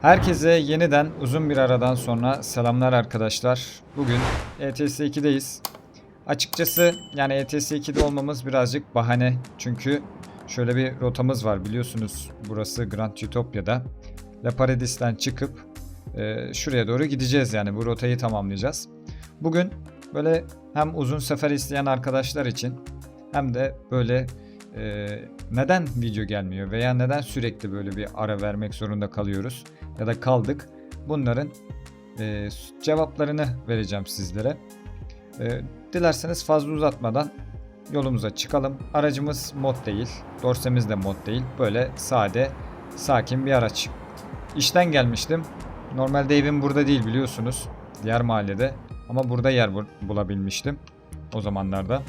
Herkese yeniden uzun bir aradan sonra selamlar arkadaşlar. Bugün ETS 2'deyiz. Açıkçası yani ETS 2'de olmamız birazcık bahane. Çünkü şöyle bir rotamız var biliyorsunuz. Burası Grand Utopia'da. La Paradis'ten çıkıp e, şuraya doğru gideceğiz yani bu rotayı tamamlayacağız. Bugün böyle hem uzun sefer isteyen arkadaşlar için hem de böyle e, neden video gelmiyor veya neden sürekli böyle bir ara vermek zorunda kalıyoruz ya da kaldık. Bunların e, cevaplarını vereceğim sizlere. E, dilerseniz fazla uzatmadan yolumuza çıkalım. Aracımız mod değil, dorsemiz de mod değil. Böyle sade, sakin bir araç. İşten gelmiştim. Normalde evim burada değil biliyorsunuz. Diğer mahallede. Ama burada yer bul- bulabilmiştim o zamanlarda.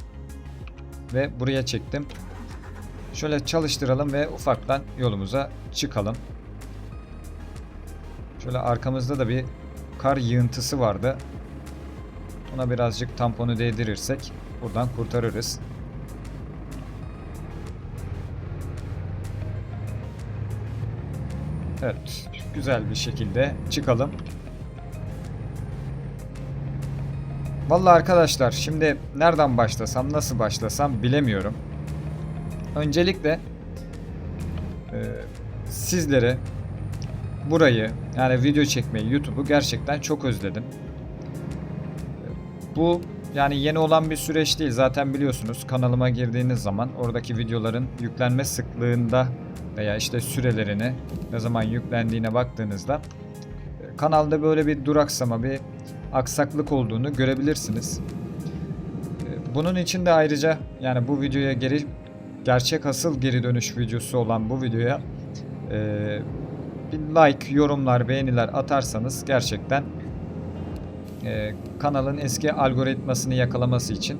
Ve buraya çektim. Şöyle çalıştıralım ve ufaktan yolumuza çıkalım. Şöyle arkamızda da bir kar yığıntısı vardı. Ona birazcık tamponu değdirirsek buradan kurtarırız. Evet, güzel bir şekilde çıkalım. Vallahi arkadaşlar şimdi nereden başlasam, nasıl başlasam bilemiyorum. Öncelikle e, sizlere burayı yani video çekmeyi, YouTube'u gerçekten çok özledim. Bu yani yeni olan bir süreç değil. Zaten biliyorsunuz kanalıma girdiğiniz zaman oradaki videoların yüklenme sıklığında veya işte sürelerini ne zaman yüklendiğine baktığınızda e, kanalda böyle bir duraksama, bir aksaklık olduğunu görebilirsiniz. E, Bunun için de ayrıca yani bu videoya geri gerçek asıl geri dönüş videosu olan bu videoya e, bir like, yorumlar, beğeniler atarsanız gerçekten e, kanalın eski algoritmasını yakalaması için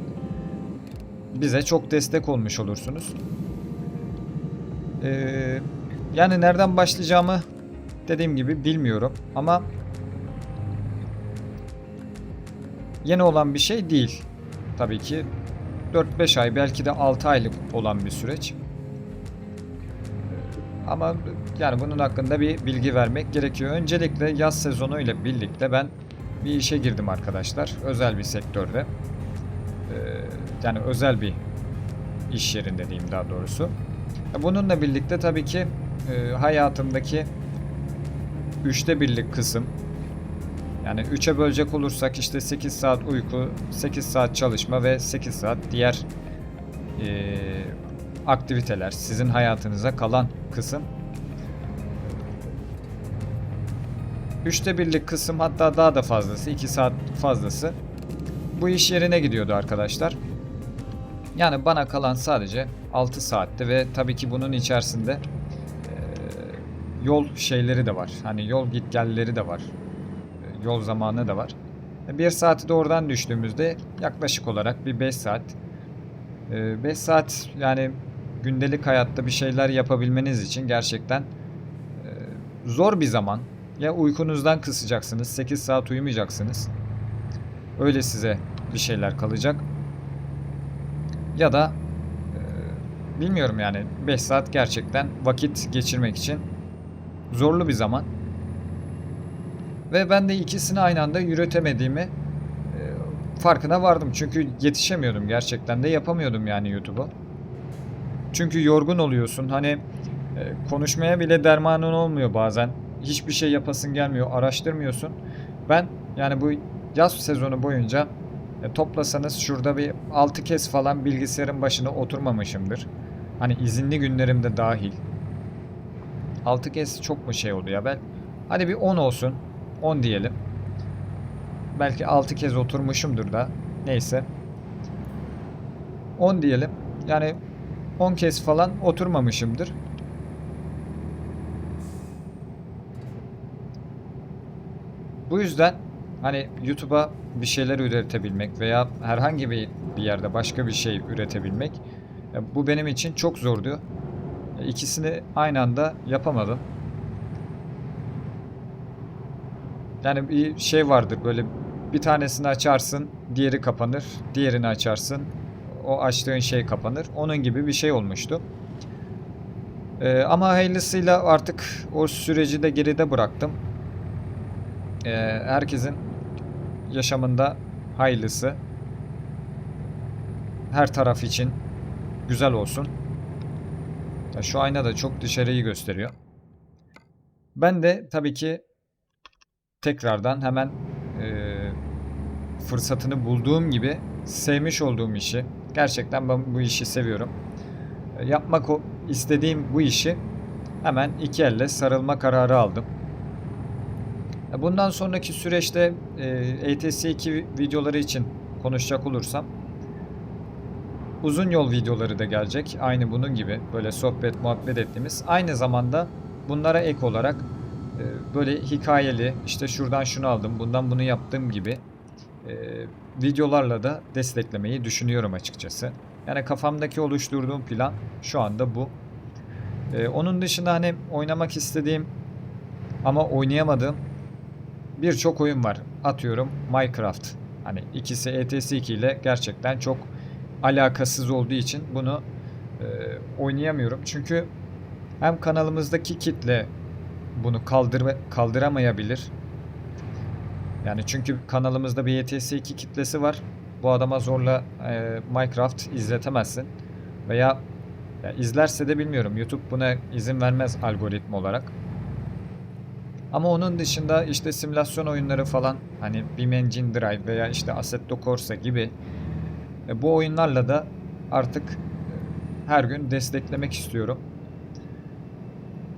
bize çok destek olmuş olursunuz. E, yani nereden başlayacağımı dediğim gibi bilmiyorum ama yeni olan bir şey değil. Tabii ki 4-5 ay belki de 6 aylık olan bir süreç. Ama yani bunun hakkında bir bilgi vermek gerekiyor. Öncelikle yaz sezonu ile birlikte ben bir işe girdim arkadaşlar. Özel bir sektörde. Ee, yani özel bir iş yerinde diyeyim daha doğrusu. Bununla birlikte tabii ki e, hayatımdaki üçte birlik kısım yani 3'e bölecek olursak işte 8 saat uyku, 8 saat çalışma ve 8 saat diğer e, aktiviteler, sizin hayatınıza kalan kısım. Üçte birlik kısım hatta daha da fazlası, 2 saat fazlası bu iş yerine gidiyordu arkadaşlar. Yani bana kalan sadece 6 saatte ve tabii ki bunun içerisinde yol şeyleri de var. Hani yol git gelleri de var. Yol zamanı da var. E, Bir saati de oradan düştüğümüzde yaklaşık olarak bir 5 saat. 5 saat yani gündelik hayatta bir şeyler yapabilmeniz için gerçekten e, zor bir zaman. Ya uykunuzdan kısacaksınız, 8 saat uyumayacaksınız. Öyle size bir şeyler kalacak. Ya da e, bilmiyorum yani 5 saat gerçekten vakit geçirmek için zorlu bir zaman. Ve ben de ikisini aynı anda yürütemediğimi e, farkına vardım. Çünkü yetişemiyordum gerçekten de yapamıyordum yani YouTube'u. Çünkü yorgun oluyorsun. Hani e, konuşmaya bile dermanın olmuyor bazen. Hiçbir şey yapasın gelmiyor. Araştırmıyorsun. Ben yani bu yaz sezonu boyunca e, toplasanız şurada bir 6 kez falan bilgisayarın başına oturmamışımdır. Hani izinli günlerimde dahil. 6 kez çok mu şey oldu ya ben? Hadi bir 10 olsun. 10 diyelim. Belki 6 kez oturmuşumdur da. Neyse. 10 diyelim. Yani 10 kez falan oturmamışımdır. Bu yüzden hani YouTube'a bir şeyler üretebilmek veya herhangi bir yerde başka bir şey üretebilmek e, bu benim için çok zordu. E, İkisini aynı anda yapamadım. Yani bir şey vardır böyle bir tanesini açarsın, diğeri kapanır, diğerini açarsın, o açtığın şey kapanır. Onun gibi bir şey olmuştu. Ee, ama hayırlısıyla artık o süreci de geride bıraktım. Ee, herkesin yaşamında hayırlısı. Her taraf için güzel olsun. Ya şu ayna da çok dışarıyı gösteriyor. Ben de tabii ki tekrardan hemen e, fırsatını bulduğum gibi sevmiş olduğum işi, gerçekten ben bu işi seviyorum. E, yapmak istediğim bu işi hemen iki elle sarılma kararı aldım. E, Bundan sonraki süreçte e, ETS2 videoları için konuşacak olursam uzun yol videoları da gelecek. Aynı bunun gibi böyle sohbet muhabbet ettiğimiz. Aynı zamanda bunlara ek olarak e, böyle hikayeli işte şuradan şunu aldım bundan bunu yaptığım gibi e, videolarla da desteklemeyi düşünüyorum açıkçası. Yani kafamdaki oluşturduğum plan şu anda bu. E, onun dışında hani oynamak istediğim ama oynayamadığım birçok oyun var. Atıyorum Minecraft. Hani ikisi ETS2 ile gerçekten çok alakasız olduğu için bunu e, oynayamıyorum. Çünkü hem kanalımızdaki kitle bunu kaldır kaldıramayabilir. Yani çünkü kanalımızda bir ETS2 kitlesi var. Bu adama zorla e, Minecraft izletemezsin. Veya ya izlerse de bilmiyorum. YouTube buna izin vermez algoritma olarak. Ama onun dışında işte simülasyon oyunları falan hani Beam Engine Drive veya işte Assetto Corsa gibi e, bu oyunlarla da artık e, her gün desteklemek istiyorum.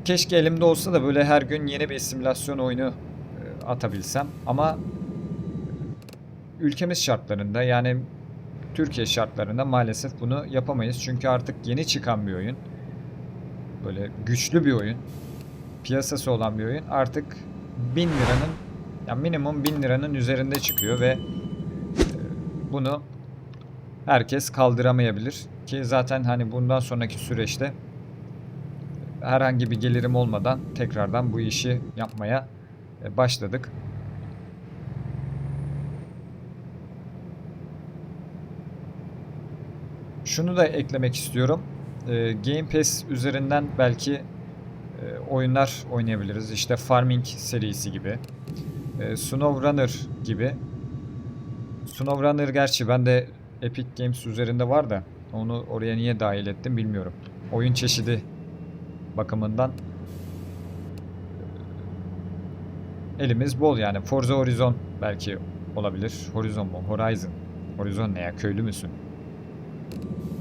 Keşke elimde olsa da böyle her gün yeni bir simülasyon oyunu e, atabilsem ama ülkemiz şartlarında yani Türkiye şartlarında maalesef bunu yapamayız. Çünkü artık yeni çıkan bir oyun. Böyle güçlü bir oyun. Piyasası olan bir oyun. Artık 1000 liranın yani minimum 1000 liranın üzerinde çıkıyor ve e, bunu herkes kaldıramayabilir. Ki zaten hani bundan sonraki süreçte herhangi bir gelirim olmadan tekrardan bu işi yapmaya başladık. Şunu da eklemek istiyorum. E, Game Pass üzerinden belki e, oyunlar oynayabiliriz. İşte Farming serisi gibi. E, Snow Runner gibi. Snow Runner gerçi ben de Epic Games üzerinde var da onu oraya niye dahil ettim bilmiyorum. Oyun çeşidi bakımından elimiz bol yani. Forza Horizon belki olabilir. Horizon mu? Horizon. Horizon ne ya? Köylü müsün?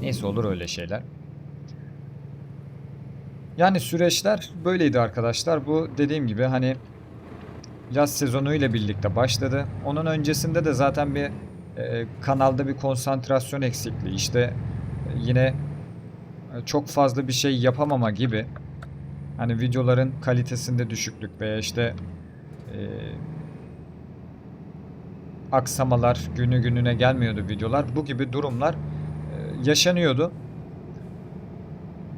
Neyse olur öyle şeyler. Yani süreçler böyleydi arkadaşlar. Bu dediğim gibi hani yaz sezonu ile birlikte başladı. Onun öncesinde de zaten bir e, kanalda bir konsantrasyon eksikliği işte e, yine e, çok fazla bir şey yapamama gibi hani videoların kalitesinde düşüklük veya işte aksamalar günü gününe gelmiyordu videolar. Bu gibi durumlar e, yaşanıyordu.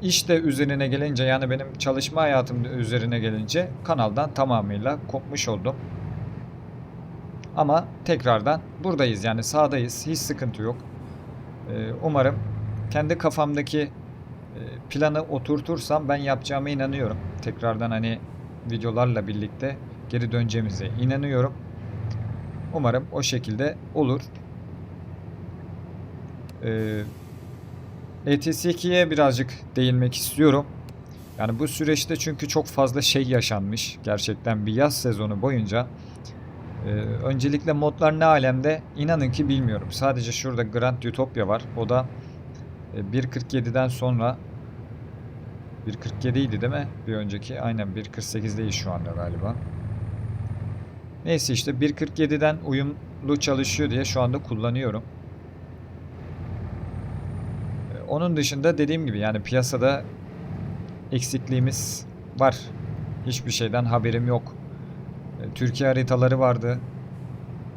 İşte üzerine gelince yani benim çalışma hayatım üzerine gelince kanaldan tamamıyla kopmuş oldum. Ama tekrardan buradayız yani sağdayız. Hiç sıkıntı yok. Ee, umarım kendi kafamdaki e, planı oturtursam ben yapacağıma inanıyorum. Tekrardan hani videolarla birlikte geri döneceğimize inanıyorum. Umarım o şekilde olur. Ee, ETS2'ye birazcık değinmek istiyorum. Yani bu süreçte çünkü çok fazla şey yaşanmış. Gerçekten bir yaz sezonu boyunca. Ee, öncelikle modlar ne alemde inanın ki bilmiyorum. Sadece şurada Grand Utopia var. O da e, 1.47'den sonra 1.47 idi değil mi? Bir önceki. Aynen 1.48'deyiz şu anda galiba. Neyse işte 1.47'den uyumlu çalışıyor diye şu anda kullanıyorum. Ee, Onun dışında dediğim gibi yani piyasada eksikliğimiz var. Hiçbir şeyden haberim yok. E, Türkiye haritaları vardı.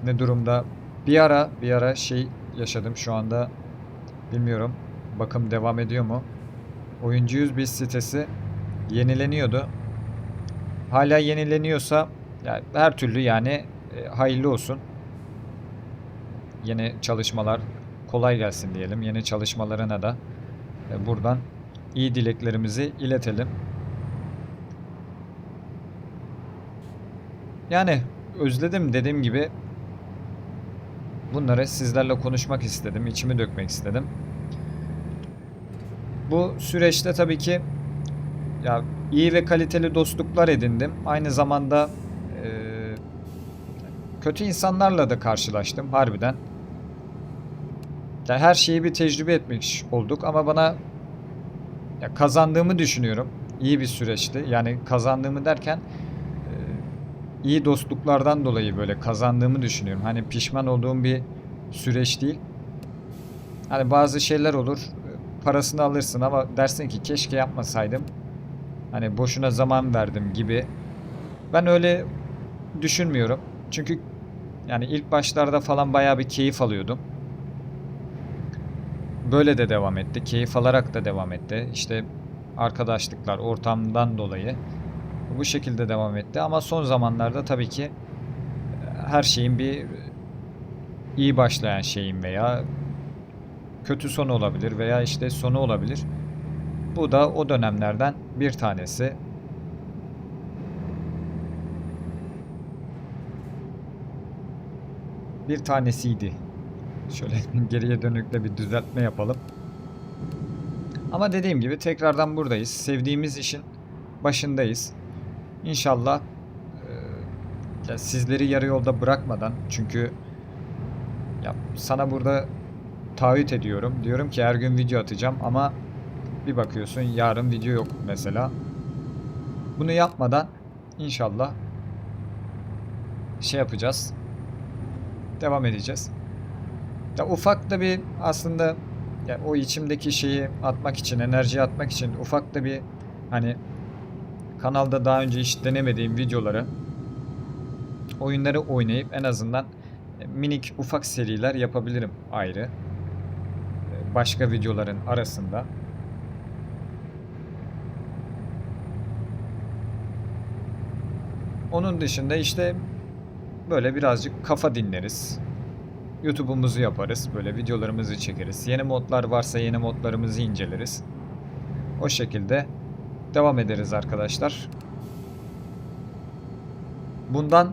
Ne durumda? Bir ara bir ara şey yaşadım şu anda bilmiyorum. Bakım devam ediyor mu? Oyuncu 101 sitesi yenileniyordu. Hala yenileniyorsa yani her türlü yani e, hayırlı olsun. Yeni çalışmalar kolay gelsin diyelim. Yeni çalışmalarına da e, buradan iyi dileklerimizi iletelim. Yani özledim dediğim gibi bunları sizlerle konuşmak istedim, içimi dökmek istedim. Bu süreçte tabii ki ya iyi ve kaliteli dostluklar edindim. Aynı zamanda kötü insanlarla da karşılaştım harbiden. Ya her şeyi bir tecrübe etmiş olduk ama bana ya kazandığımı düşünüyorum. İyi bir süreçti. Yani kazandığımı derken e, iyi dostluklardan dolayı böyle kazandığımı düşünüyorum. Hani pişman olduğum bir süreç değil. Hani bazı şeyler olur. Parasını alırsın ama dersin ki keşke yapmasaydım. Hani boşuna zaman verdim gibi. Ben öyle düşünmüyorum. Çünkü yani ilk başlarda falan bayağı bir keyif alıyordum. Böyle de devam etti. Keyif alarak da devam etti. İşte arkadaşlıklar ortamdan dolayı bu şekilde devam etti. Ama son zamanlarda tabii ki e, her şeyin bir iyi başlayan şeyin veya kötü sonu olabilir veya işte sonu olabilir. Bu da o dönemlerden bir tanesi. Bir tanesiydi. Şöyle geriye dönükle bir düzeltme yapalım. Ama dediğim gibi tekrardan buradayız. Sevdiğimiz işin başındayız. İnşallah e, sizleri yarı yolda bırakmadan çünkü ya sana burada taahhüt ediyorum. Diyorum ki her gün video atacağım ama bir bakıyorsun yarın video yok mesela. Bunu yapmadan inşallah şey yapacağız. Devam edeceğiz. Ya ufak da bir aslında ya o içimdeki şeyi atmak için, enerji atmak için ufak da bir hani kanalda daha önce hiç denemediğim videoları oyunları oynayıp en azından e, minik ufak seriler yapabilirim ayrı. E, Başka videoların arasında. Onun dışında işte böyle birazcık kafa dinleriz. YouTube'umuzu yaparız. Böyle videolarımızı çekeriz. Yeni modlar varsa yeni modlarımızı inceleriz. O şekilde devam ederiz arkadaşlar. Bundan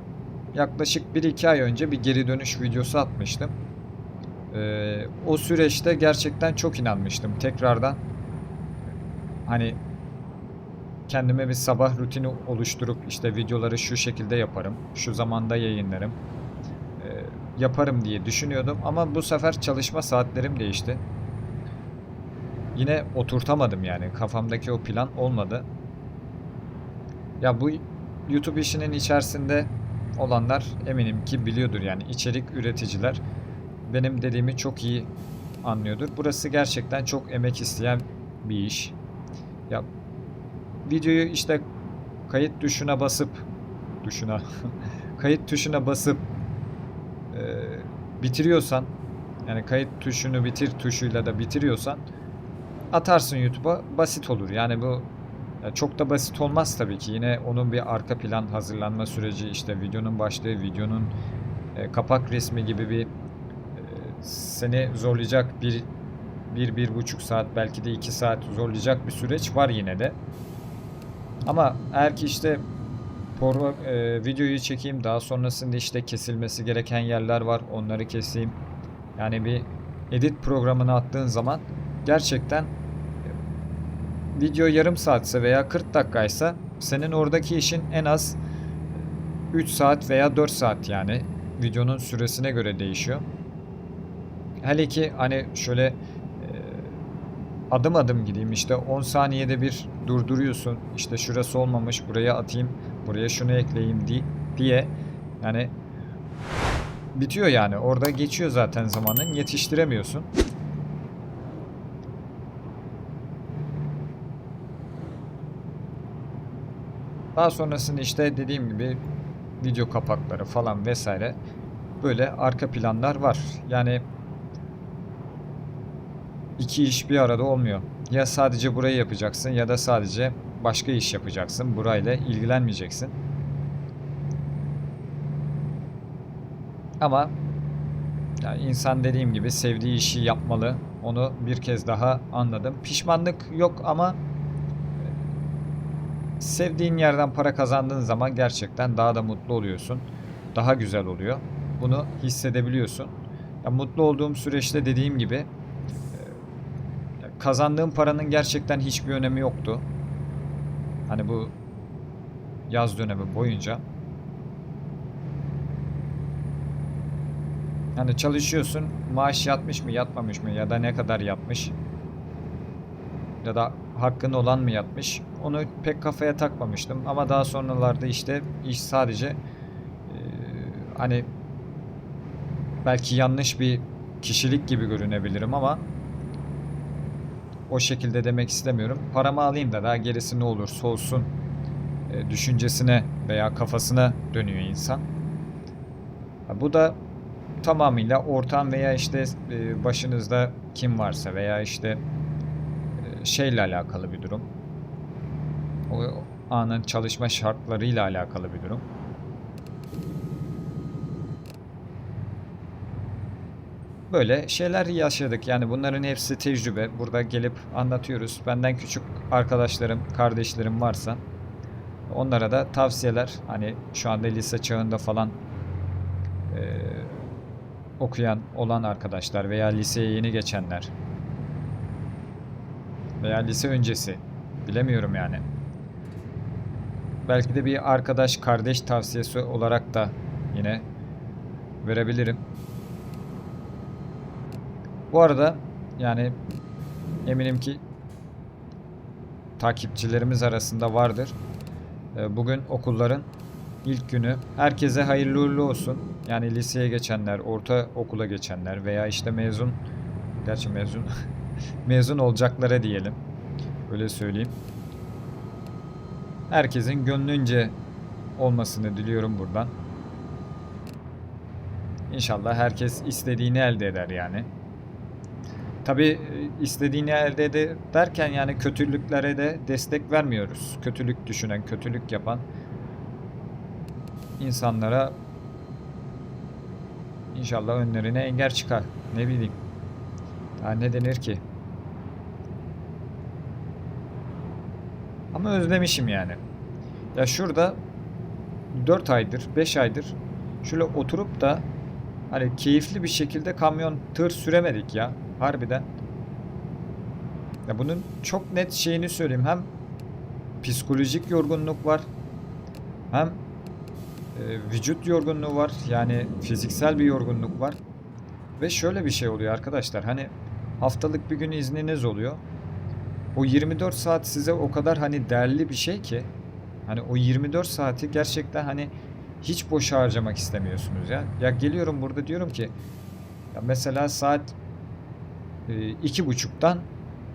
yaklaşık 1-2 ay önce bir geri dönüş videosu atmıştım. Ee, o süreçte gerçekten çok inanmıştım. Tekrardan hani kendime bir sabah rutini oluşturup işte videoları şu şekilde yaparım. Şu zamanda yayınlarım e, yaparım diye düşünüyordum ama bu sefer çalışma saatlerim değişti. Yine oturtamadım yani kafamdaki o plan olmadı. Ya bu YouTube işinin içerisinde olanlar eminim ki biliyordur yani içerik üreticiler benim dediğimi çok iyi anlıyordur. Burası gerçekten çok emek isteyen bir iş. Ya videoyu işte kayıt tuşuna basıp tuşuna kayıt tuşuna basıp e, bitiriyorsan yani kayıt tuşunu bitir tuşuyla da bitiriyorsan atarsın YouTube'a basit olur. Yani bu ya çok da basit olmaz tabii ki. Yine onun bir arka plan hazırlanma süreci işte videonun başlığı, videonun e, kapak resmi gibi bir e, seni zorlayacak bir bir, bir buçuk saat belki de iki saat zorlayacak bir süreç var yine de. Ama eğer ki işte Porno, e, videoyu çekeyim daha sonrasında işte kesilmesi gereken yerler var onları keseyim. Yani bir edit programına attığın zaman gerçekten e, video yarım saatse veya 40 dakikaysa senin oradaki işin en az 3 saat veya 4 saat yani videonun süresine göre değişiyor. Hele ki hani şöyle e, adım adım gideyim işte 10 saniyede bir durduruyorsun işte şurası olmamış buraya atayım buraya şunu ekleyeyim di- diye yani bitiyor yani orada geçiyor zaten zamanın yetiştiremiyorsun. Daha sonrasında işte dediğim gibi video kapakları falan vesaire böyle arka planlar var. Yani iki iş bir arada olmuyor. Ya sadece burayı yapacaksın ya da sadece başka iş yapacaksın. Burayla ilgilenmeyeceksin. Ama ya insan dediğim gibi sevdiği işi yapmalı. Onu bir kez daha anladım. Pişmanlık yok ama sevdiğin yerden para kazandığın zaman gerçekten daha da mutlu oluyorsun. Daha güzel oluyor. Bunu hissedebiliyorsun. Ya mutlu olduğum süreçte dediğim gibi kazandığım paranın gerçekten hiçbir önemi yoktu. Hani bu yaz dönemi boyunca. Hani çalışıyorsun, maaş yatmış mı, yatmamış mı ya da ne kadar yatmış ya da hakkın olan mı yatmış onu pek kafaya takmamıştım ama daha sonralarda işte iş sadece eee, hani belki yanlış bir kişilik gibi görünebilirim ama o şekilde demek istemiyorum. Paramı alayım da daha gerisi ne olursa olsun e, düşüncesine veya kafasına dönüyor insan. Bu da tamamıyla ortam veya işte e, başınızda kim varsa veya işte e, şeyle alakalı bir durum. O anın çalışma şartlarıyla alakalı bir durum. Böyle şeyler yaşadık. Yani bunların hepsi tecrübe. Burada gelip anlatıyoruz. Benden küçük arkadaşlarım, kardeşlerim varsa onlara da tavsiyeler. Hani şu anda lise çağında falan eee, okuyan olan arkadaşlar veya liseye yeni geçenler veya lise öncesi bilemiyorum yani. Belki de bir arkadaş kardeş tavsiyesi olarak da yine verebilirim. Bu arada yani eminim ki takipçilerimiz arasında vardır. Ee, Bugün okulların ilk günü. Herkese hayırlı uğurlu olsun. Yani liseye geçenler, orta okula geçenler veya işte mezun gerçi mezun mezun olacaklara diyelim. Öyle söyleyeyim. Herkesin gönlünce olmasını diliyorum buradan. İnşallah herkes istediğini elde eder yani. Tabii istediğini elde eder derken yani kötülüklere de destek vermiyoruz. Kötülük düşünen, kötülük yapan insanlara inşallah önlerine engel çıkar. Ne bileyim. Daha ne denir ki? Ama özlemişim yani. Ya şurada 4 aydır, 5 aydır şöyle oturup da hani keyifli bir şekilde kamyon tır süremedik ya. Harbiden. Ya bunun çok net şeyini söyleyeyim. Hem psikolojik yorgunluk var. Hem e, vücut yorgunluğu var. Yani fiziksel bir yorgunluk var. Ve şöyle bir şey oluyor arkadaşlar. Hani haftalık bir gün izniniz oluyor. O 24 saat size o kadar hani değerli bir şey ki hani o 24 saati gerçekten hani hiç boşa harcamak istemiyorsunuz ya. Ya geliyorum burada diyorum ki ya mesela saat iki buçuktan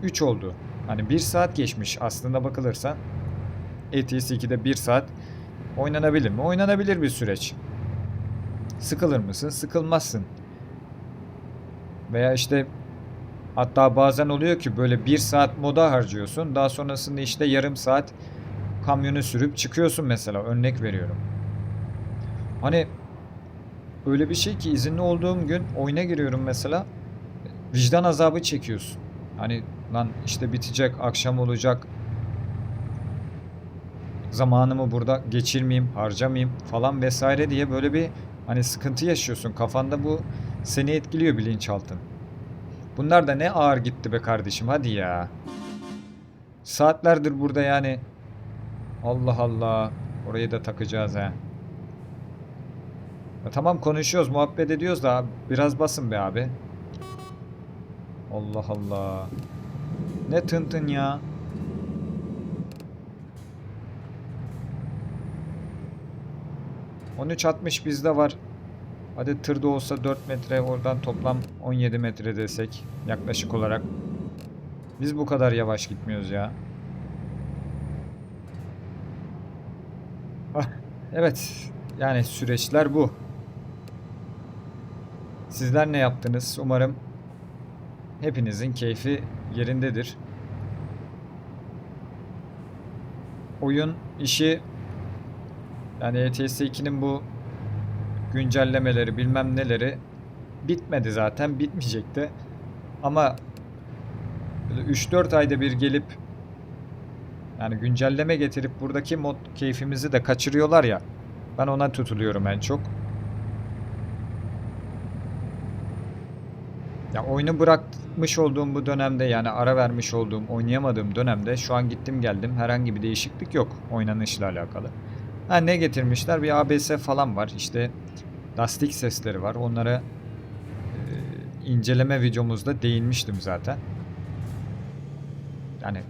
3 oldu. Hani bir saat geçmiş aslında bakılırsa. ETS 2'de bir saat oynanabilir mi? Oynanabilir bir süreç. Sıkılır mısın? Sıkılmazsın. Veya işte hatta bazen oluyor ki böyle bir saat moda harcıyorsun. Daha sonrasında işte yarım saat kamyonu sürüp çıkıyorsun mesela. Örnek veriyorum. Hani öyle bir şey ki izinli olduğum gün oyuna giriyorum mesela. Vicdan azabı çekiyorsun. Hani lan işte bitecek, akşam olacak. Zamanımı burada geçirmeyeyim, harcamayayım falan vesaire diye böyle bir hani sıkıntı yaşıyorsun. Kafanda bu seni etkiliyor bilinçaltın. Bunlar da ne ağır gitti be kardeşim hadi ya. Saatlerdir burada yani. Allah Allah. Orayı da takacağız ha. Ya tamam konuşuyoruz, muhabbet ediyoruz da biraz basın be abi. Allah Allah. Ne tın tın ya. ...13.60 bizde var. Hadi tırda olsa 4 metre oradan toplam 17 metre desek yaklaşık olarak. Biz bu kadar yavaş gitmiyoruz ya. Ah, evet yani süreçler bu. Sizler ne yaptınız? Umarım hepinizin keyfi yerindedir. Oyun işi yani ETS 2'nin bu güncellemeleri bilmem neleri bitmedi zaten bitmeyecekti. Ama böyle 3-4 ayda bir gelip yani güncelleme getirip buradaki mod keyfimizi de kaçırıyorlar ya. Ben ona tutuluyorum en çok. Ya oyunu bırakmış olduğum bu dönemde yani ara vermiş olduğum, oynayamadığım dönemde şu an gittim geldim herhangi bir değişiklik yok oynanışla alakalı. Ha ne getirmişler? Bir ABS falan var. İşte lastik sesleri var. Onlara e, inceleme videomuzda değinmiştim zaten. Yani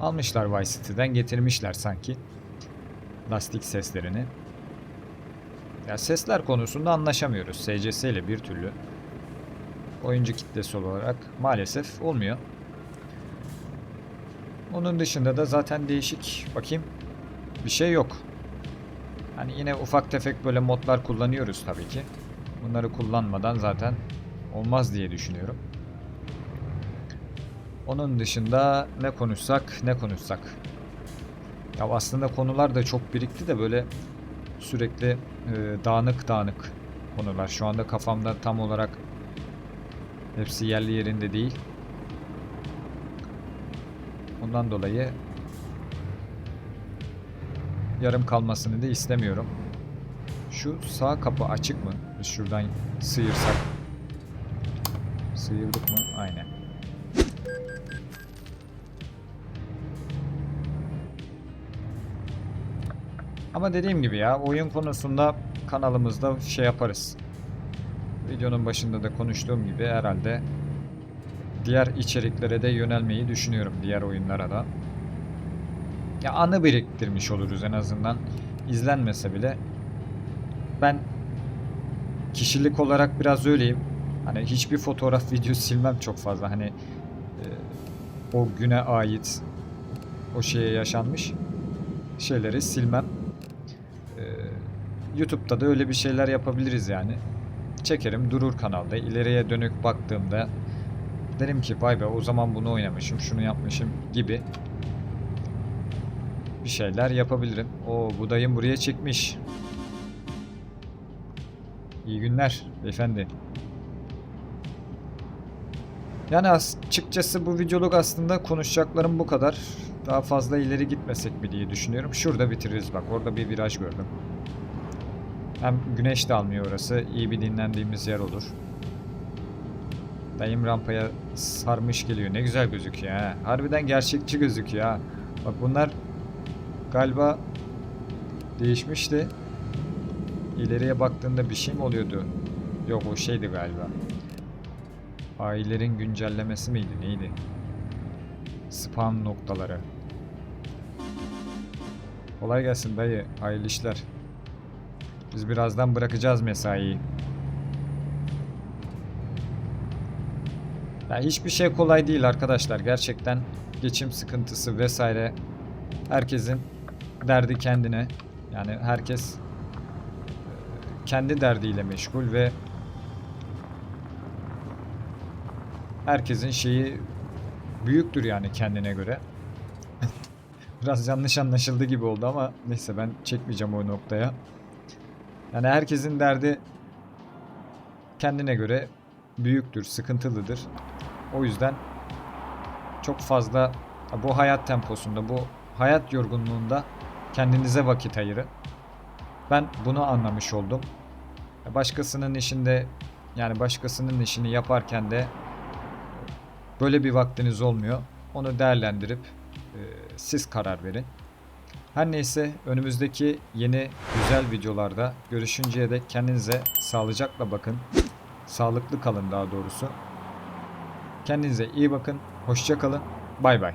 almışlar Vice City'den getirmişler sanki lastik seslerini. Ya sesler konusunda anlaşamıyoruz SCS ile bir türlü. Oyuncu kitlesi olarak maalesef olmuyor. Onun dışında da zaten değişik bakayım bir şey yok. Hani yine ufak tefek böyle modlar kullanıyoruz tabii ki. Bunları kullanmadan zaten olmaz diye düşünüyorum. Onun dışında ne konuşsak ne konuşsak. Ya aslında konular da çok birikti de böyle sürekli e, dağınık dağınık konular. Şu anda kafamda tam olarak hepsi yerli yerinde değil. Ondan dolayı yarım kalmasını da istemiyorum. Şu sağ kapı açık mı? Biz şuradan sıyırsak. Sıyırdık mı? Aynen. Ama dediğim gibi ya oyun konusunda kanalımızda şey yaparız. Videonun başında da konuştuğum gibi herhalde diğer içeriklere de yönelmeyi düşünüyorum diğer oyunlara da. Ya anı biriktirmiş oluruz en azından. İzlenmese bile. Ben kişilik olarak biraz öyleyim. Hani hiçbir fotoğraf video silmem çok fazla. Hani e, o güne ait o şeye yaşanmış şeyleri silmem. E, YouTube'da da öyle bir şeyler yapabiliriz yani. Çekerim durur kanalda. İleriye dönük baktığımda derim ki vay be o zaman bunu oynamışım, şunu yapmışım gibi bir şeyler yapabilirim. O bu dayım buraya çekmiş. İyi günler beyefendi. Yani açıkçası bu videoluk aslında konuşacaklarım bu kadar. Daha fazla ileri gitmesek mi diye düşünüyorum. Şurada bitiririz bak. Orada bir viraj gördüm. Hem güneş de almıyor orası. İyi bir dinlendiğimiz yer olur. Dayım rampaya sarmış geliyor. Ne güzel gözüküyor ha. Harbiden gerçekçi gözüküyor ha. Bak bunlar galiba değişmişti. İleriye baktığında bir şey mi oluyordu? Yok o şeydi galiba. Aylerin güncellemesi miydi neydi? Spam noktaları. Kolay gelsin dayı. Hayırlı işler. Biz birazdan bırakacağız mesaiyi. Ya hiçbir şey kolay değil arkadaşlar. Gerçekten geçim sıkıntısı vesaire. Herkesin derdi kendine. Yani herkes e, kendi derdiyle meşgul ve herkesin şeyi büyüktür yani kendine göre. Biraz yanlış anlaşıldı gibi oldu ama neyse ben çekmeyeceğim o noktaya. Yani herkesin derdi kendine göre büyüktür, sıkıntılıdır. O yüzden çok fazla bu hayat temposunda, bu hayat yorgunluğunda kendinize vakit ayırın. Ben bunu anlamış oldum. Başkasının işinde yani başkasının işini yaparken de böyle bir vaktiniz olmuyor. Onu değerlendirip e, siz karar verin. Her neyse önümüzdeki yeni güzel videolarda görüşünceye dek kendinize sağlıcakla bakın. Sağlıklı kalın daha doğrusu. Kendinize iyi bakın. Hoşça kalın. Bay bay.